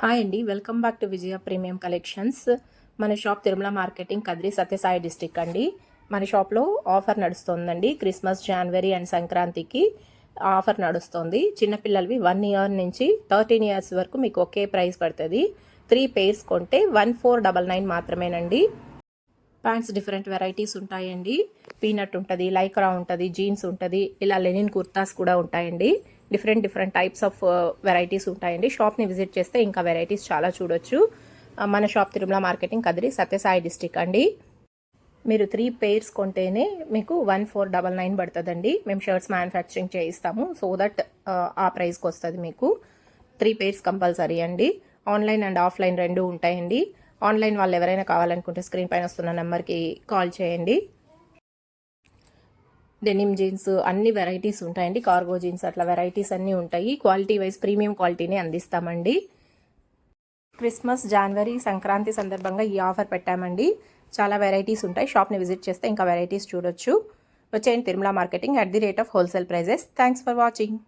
Hi అండి welcome back to Vijaya premium collections మన shop Tirumala marketing Kadiri Satya Sai district అండి. మన షాప్లో ఆఫర్ నడుస్తుందండి. క్రిస్మస్ జనవరి అండ్ సంక్రాంతికి ఆఫర్ నడుస్తుంది. చిన్నపిల్లలవి వన్ ఇయర్ నుంచి థర్టీన్ ఇయర్స్ వరకు మీకు ఒకే ప్రైస్ పడుతుంది. త్రీ పేర్స్ కొంటే వన్ ఫోర్ డబల్ నైన్ మాత్రమేనండి. ప్యాంట్స్ డిఫరెంట్ వెరైటీస్ ఉంటాయండి. పీనట్ ఉంటుంది లైక్రా ఉంటుంది జీన్స్ ఉంటుంది ఇలా లెనిన్ కుర్తాస్ కూడా ఉంటాయండి. Different different types of varieties ఉంటాయండి. షాప్ని విజిట్ చేస్తే ఇంకా వెరైటీస్ చాలా చూడొచ్చు. మన shop Tirumala marketing Kadiri Satya Sai district అండి. మీరు త్రీ పేర్స్ కొంటేనే మీకు వన్ ఫోర్ డబల్ నైన్ పడుతుందండి. మేము షర్ట్స్ మ్యానుఫ్యాక్చరింగ్ చేయిస్తాము. సో దట్ ఆ ప్రైస్కి వస్తుంది మీకు. త్రీ పేర్స్ కంపల్సరీ అండి. ఆన్లైన్ అండ్ ఆఫ్లైన్ రెండు ఉంటాయండి. ఆన్లైన్ వాళ్ళు ఎవరైనా కావాలనుకుంటే స్క్రీన్ పైన వస్తున్న నెంబర్కి కాల్ చేయండి. డెనిమ్ జీన్స్ అన్ని వెరైటీస్ ఉంటాయండి. కార్గో జీన్స్ అట్లా వెరైటీస్ అన్నీ ఉంటాయి. క్వాలిటీ వైజ్ ప్రీమియం క్వాలిటీని అందిస్తామండి. క్రిస్మస్ జనవరి సంక్రాంతి సందర్భంగా ఈ ఆఫర్ పెట్టామండి. చాలా వెరైటీస్ ఉంటాయి. షాప్ని విజిట్ చేస్తే ఇంకా వెరైటీస్ చూడొచ్చు. వచ్చేయండి Tirumala marketing at the rate of wholesale prices. Thanks for watching.